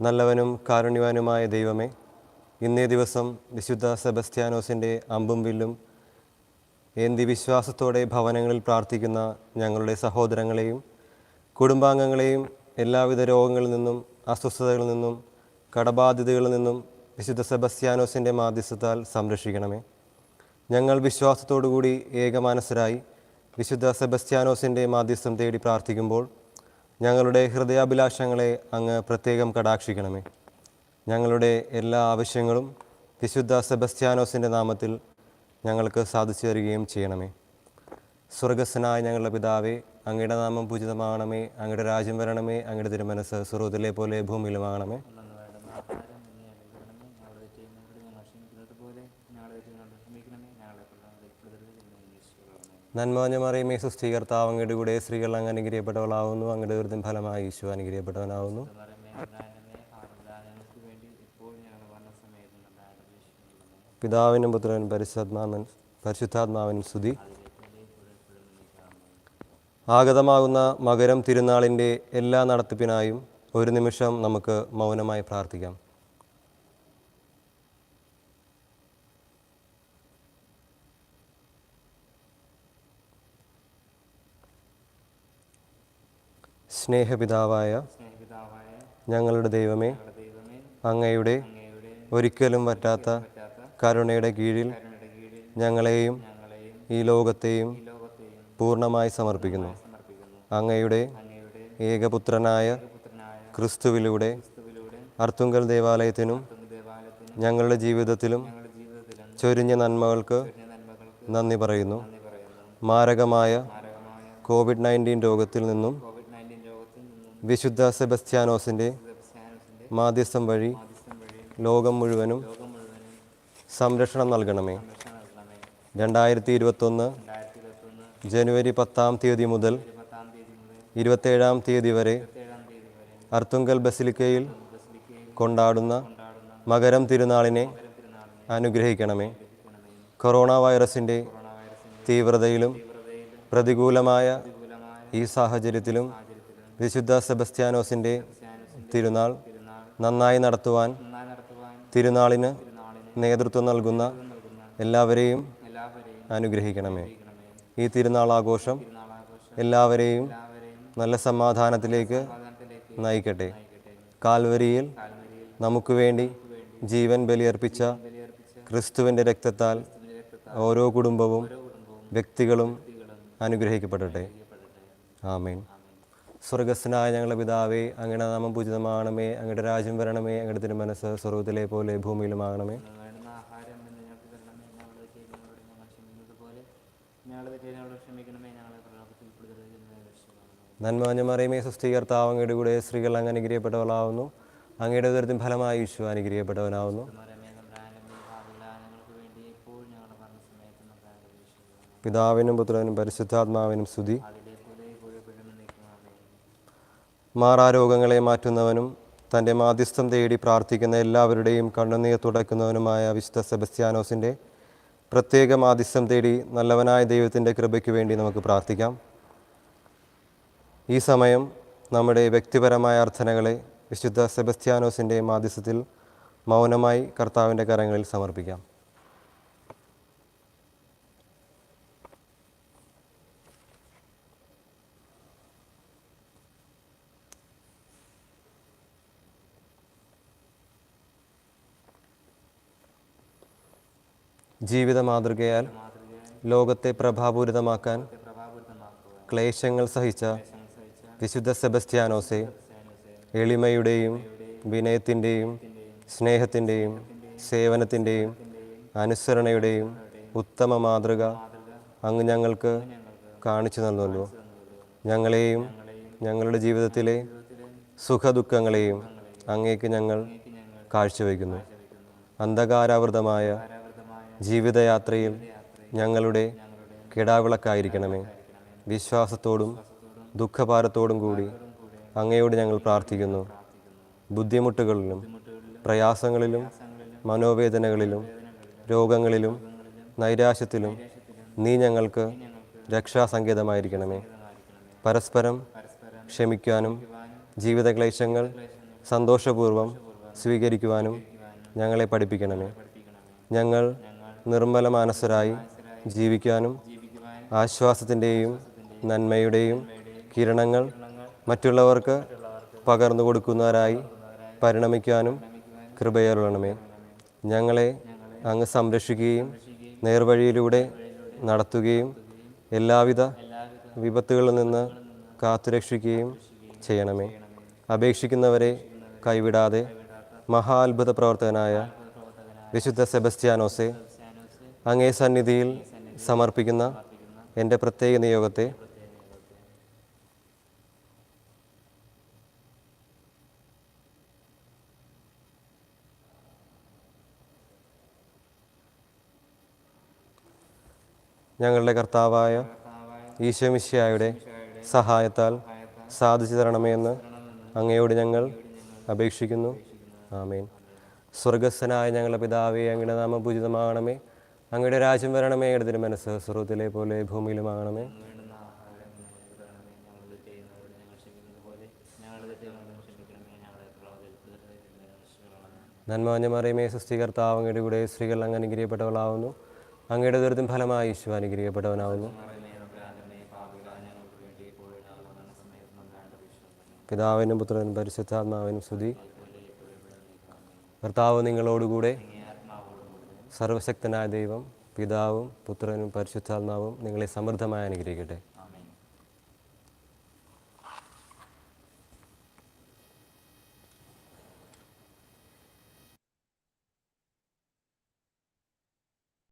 നല്ലവനും കാരുണ്യവാനുമായ ദൈവമേ ഇന്നേ ദിവസം വിശുദ്ധ സെബസ്ത്യാനോസിന്റെ അമ്പും വില്ലും ഏന്തി വിശ്വാസത്തോടെ ഭവനങ്ങളിൽ പ്രാർത്ഥിക്കുന്ന ഞങ്ങളുടെ സഹോദരങ്ങളെയും കുടുംബാംഗങ്ങളെയും എല്ലാവിധ രോഗങ്ങളിൽ നിന്നും അസ്വസ്ഥതകളിൽ നിന്നും കടബാധ്യതകളിൽ നിന്നും വിശുദ്ധ സെബസ്ത്യാനോസിന്റെ മാധ്യസ്ഥത്താൽ സംരക്ഷിക്കണമേ. ഞങ്ങൾ വിശ്വാസത്തോടുകൂടി ഏകമാനസരായി വിശുദ്ധ സെബസ്ത്യാനോസിന്റെ മാധ്യസ്ഥം തേടി പ്രാർത്ഥിക്കുമ്പോൾ ഞങ്ങളുടെ ഹൃദയാഭിലാഷങ്ങളെ അങ്ങ് പ്രത്യേകം കടാക്ഷിക്കണമേ. ഞങ്ങളുടെ എല്ലാ ആവശ്യങ്ങളും വിശുദ്ധ സെബസ്ത്യാനോസിന്റെ നാമത്തിൽ ഞങ്ങൾക്ക് സാധിച്ചു തരികയും ചെയ്യണമേ. സ്വർഗസ്സനായ ഞങ്ങളുടെ പിതാവേ അങ്ങയുടെ നാമം പൂജിതമാകണമേ അങ്ങയുടെ രാജ്യം വരണമേ അങ്ങയുടെ തിരുമനസ് സുഹൃത്തിലെ പോലെ ഭൂമിയിലുമാകണമേ നന്മഞ്ഞ മറിയമേ സുസ്ഥീകർത്താവ് അങ്ങയുടെ കൂടെ സ്ത്രീകൾ അങ്ങ് അനുഗ്രഹിക്കപ്പെട്ടവളാവുന്നു അങ്ങയുടെ ദുരിതം ഫലമായി ഈശോ അനുഗ്രഹിക്കപ്പെട്ടവനാവുന്നു പിതാവിനും പുത്രനും പരിശുദ്ധാത്മാവൻ പരിശുദ്ധാത്മാവിനും സ്തുതി. ആഗതമാകുന്ന മകരം തിരുനാളിന്റെ എല്ലാ നടത്തിപ്പിനായും ഒരു നിമിഷം നമുക്ക് മൗനമായി പ്രാർത്ഥിക്കാം. സ്നേഹപിതാവായ ഞങ്ങളുടെ ദൈവമേ അങ്ങയുടെ ഒരിക്കലും പറ്റാത്ത കരുണയുടെ കീഴിൽ ഞങ്ങളെയും ഈ ലോകത്തെയും പൂർണമായി സമർപ്പിക്കുന്നു. അങ്ങയുടെ ഏകപുത്രനായ ക്രിസ്തുവിലൂടെ അർത്തുങ്കൽ ദേവാലയത്തിനും ഞങ്ങളുടെ ജീവിതത്തിലും ചൊരിഞ്ഞ നന്മകൾക്ക് നന്ദി പറയുന്നു. മാരകമായ കോവിഡ് നയന്റീൻ രോഗത്തിൽ നിന്നും വിശുദ്ധ സെബസ്ത്യാനോസിന്റെ മാധ്യസ്ഥം വഴി ലോകം മുഴുവനും സംരക്ഷണം നൽകണമേ. രണ്ടായിരത്തി ഇരുപത്തൊന്ന് ജനുവരി പത്താം തീയതി മുതൽ ഇരുപത്തേഴാം തീയതി വരെ അർത്തുങ്കൽ ബസിലിക്കയിൽ കൊണ്ടാടുന്ന മകരം തിരുനാളിനെ അനുഗ്രഹിക്കണമേ. കൊറോണ വൈറസിന്റെ തീവ്രതയിലും പ്രതികൂലമായ ഈ സാഹചര്യത്തിലും വിശുദ്ധ സെബസ്ത്യാനോസിന്റെ തിരുനാൾ നന്നായി നടത്തുവാൻ തിരുനാളിന് നേതൃത്വം നൽകുന്ന എല്ലാവരെയും അനുഗ്രഹിക്കണമേ. ഈ തിരുനാൾ ആഘോഷം എല്ലാവരെയും നല്ല സമാധാനത്തിലേക്ക് നയിക്കട്ടെ. കാൽവരിയിൽ നമുക്ക് വേണ്ടി ജീവൻ ബലിയർപ്പിച്ച ക്രിസ്തുവിന്റെ രക്തത്താൽ ഓരോ കുടുംബവും വ്യക്തികളും അനുഗ്രഹിക്കപ്പെടട്ടെ. ആമേൻ. സ്വർഗസ്നായ ഞങ്ങളുടെ പിതാവേ അങ്ങയുടെ നാമം പൂജിതമാകണമേ അങ്ങയുടെ രാജ്യം വരണമേ അങ്ങയുടെ തിരുമനസ് സ്വർഗത്തിലെ പോലെ ഭൂമിയിലുമാകണമേ വേണ്ടുന്ന ആഹാരം എന്ന് ഞങ്ങൾക്ക് തരണമേ ഞങ്ങളുടെ ചെയ്യുന്നവരോട് പോലെ ഞങ്ങളുടെ ചെയ്യുന്നവരോട് ക്ഷമിക്കണമേ ഞങ്ങളെ പ്രലോഭത്തിൽ ഉൾപ്പെടുത്തരുതെന്ന് രക്ഷിക്കണമേ നന്മ മറിയമേ സുസ്ഥീകർത്താവ് അങ്ങയുടെ കൂടെ സ്ത്രീകൾ അങ്ങ് അനുഗ്രഹിക്കപ്പെട്ടവളാവുന്നു അങ്ങയുടെ ഉദരത്തിൻ ഫലമായി വിശ്വ അനുഗ്രഹിക്കപ്പെട്ടവനാവുന്നു. രക്ഷിക്കണമേ പിതാവിനും പുത്രനും പരിശുദ്ധാത്മാവിനും സ്തുതി. മാറാരോഗങ്ങളെ മാറ്റുന്നവനും തന്റെ മാധ്യസ്ഥം തേടി പ്രാർത്ഥിക്കുന്ന എല്ലാവരുടെയും കണ്ണുനീർ തുടയ്ക്കുന്നവനുമായ വിശുദ്ധ സെബസ്ത്യാനോസിന്റെ പ്രത്യേക മാധ്യസ്ഥം തേടി നല്ലവനായ ദൈവത്തിന്റെ കൃപയ്ക്ക് വേണ്ടി നമുക്ക് പ്രാർത്ഥിക്കാം. ഈ സമയം നമ്മുടെ വ്യക്തിപരമായ അർത്ഥനകളെ വിശുദ്ധ സെബസ്ത്യാനോസിന്റെ മാധ്യസ്ഥത്തിൽ മൗനമായി കർത്താവിന്റെ കരങ്ങളിൽ സമർപ്പിക്കാം. ജീവിത മാതൃകയാൽ ലോകത്തെ പ്രഭാപൂരിതമാക്കാൻ ക്ലേശങ്ങൾ സഹിച്ച വിശുദ്ധ സെബസ്റ്റ്യാനോസെ എളിമയുടെയും വിനയത്തിന്റെയും സ്നേഹത്തിന്റെയും സേവനത്തിന്റെയും അനുസരണയുടെയും ഉത്തമ മാതൃക അങ്ങ് ഞങ്ങൾക്ക് കാണിച്ചു തന്നല്ലോ ഞങ്ങളെയും ഞങ്ങളുടെ ജീവിതത്തിലെ സുഖദുഃഖങ്ങളെയും അങ്ങേക്ക് ഞങ്ങൾ കാഴ്ചവെക്കുന്നു അന്ധകാരാവൃതമായ ജീവിതയാത്രയിൽ ഞങ്ങളുടെ കിടാവിളക്കായിരിക്കണമേ. വിശ്വാസത്തോടും ദുഃഖഭാരത്തോടും കൂടി അങ്ങയോട് ഞങ്ങൾ പ്രാർത്ഥിക്കുന്നു. ബുദ്ധിമുട്ടുകളിലും പ്രയാസങ്ങളിലും മനോവേദനകളിലും രോഗങ്ങളിലും നൈരാശ്യത്തിലും നീ ഞങ്ങൾക്ക് രക്ഷാസങ്കേതമായിരിക്കണമേ. പരസ്പരം ക്ഷമിക്കാനും ജീവിതക്ലേശങ്ങൾ സന്തോഷപൂർവം സ്വീകരിക്കുവാനും ഞങ്ങളെ പഠിപ്പിക്കണമേ. ഞങ്ങൾ നിർമ്മല മാനസരായി ജീവിക്കാനും ആശ്വാസത്തിന്റെയും നന്മയുടെയും കിരണങ്ങൾ മറ്റുള്ളവർക്ക് പകർന്നു കൊടുക്കുന്നവരായി പരിണമിക്കാനും കൃപയേറണമേ ഞങ്ങളെ അങ്ങ് സംരക്ഷിക്കുകയും നേർവഴിയിലൂടെ നടത്തുകയും എല്ലാവിധ വിപത്തുകളിൽ നിന്ന് കാത്തുരക്ഷിക്കുകയും ചെയ്യണമേ. അപേക്ഷിക്കുന്നവരെ കൈവിടാതെ മഹാത്ഭുത പ്രവർത്തകനായ വിശുദ്ധ സെബസ്ത്യാനോസെ അങ്ങേ സന്നിധിയിൽ സമർപ്പിക്കുന്ന എന്റെ പ്രത്യേക നിയോഗത്തെ ഞങ്ങളുടെ കർത്താവായ ഈശോമിശിയായുടെ സഹായത്താൽ സാധിച്ചു തരണമേ എന്ന് അങ്ങയോട് ഞങ്ങൾ അപേക്ഷിക്കുന്നു. ആമേൻ. സ്വർഗസ്സനായ ഞങ്ങളുടെ പിതാവേ അങ്ങയുടെ നാമം പൂജിതമാകണമേ. അങ്ങയുടെ രാജ്യം വരണമേ ഇടതിന് മനസ്സ് സ്വർഗത്തിലെ പോലെ ഭൂമിയിലുമാകണമേ നന്മാഞ്ഞ മറിയമേ സൃഷ്ടികർത്താവ് അങ്ങയുടെ കൂടെ സ്ത്രീകൾ അങ്ങ് അനുഗ്രഹിക്കപ്പെട്ടവളാവുന്നു. അങ്ങയുടെ ദുരിതം ഫലമായി ഈശോ അനുഗ്രഹിക്കപ്പെട്ടവനാവുന്നു. പിതാവിനും പുത്രനും പരിശുദ്ധാത്മാവിനും സ്തുതി. കർത്താവ് നിങ്ങളോടുകൂടെ സർവശക്തനായ ദൈവം പിതാവും പുത്രനും പരിശുദ്ധാത്മാവും നിങ്ങളെ സമൃദ്ധമായി അനുഗ്രഹിക്കട്ടെ.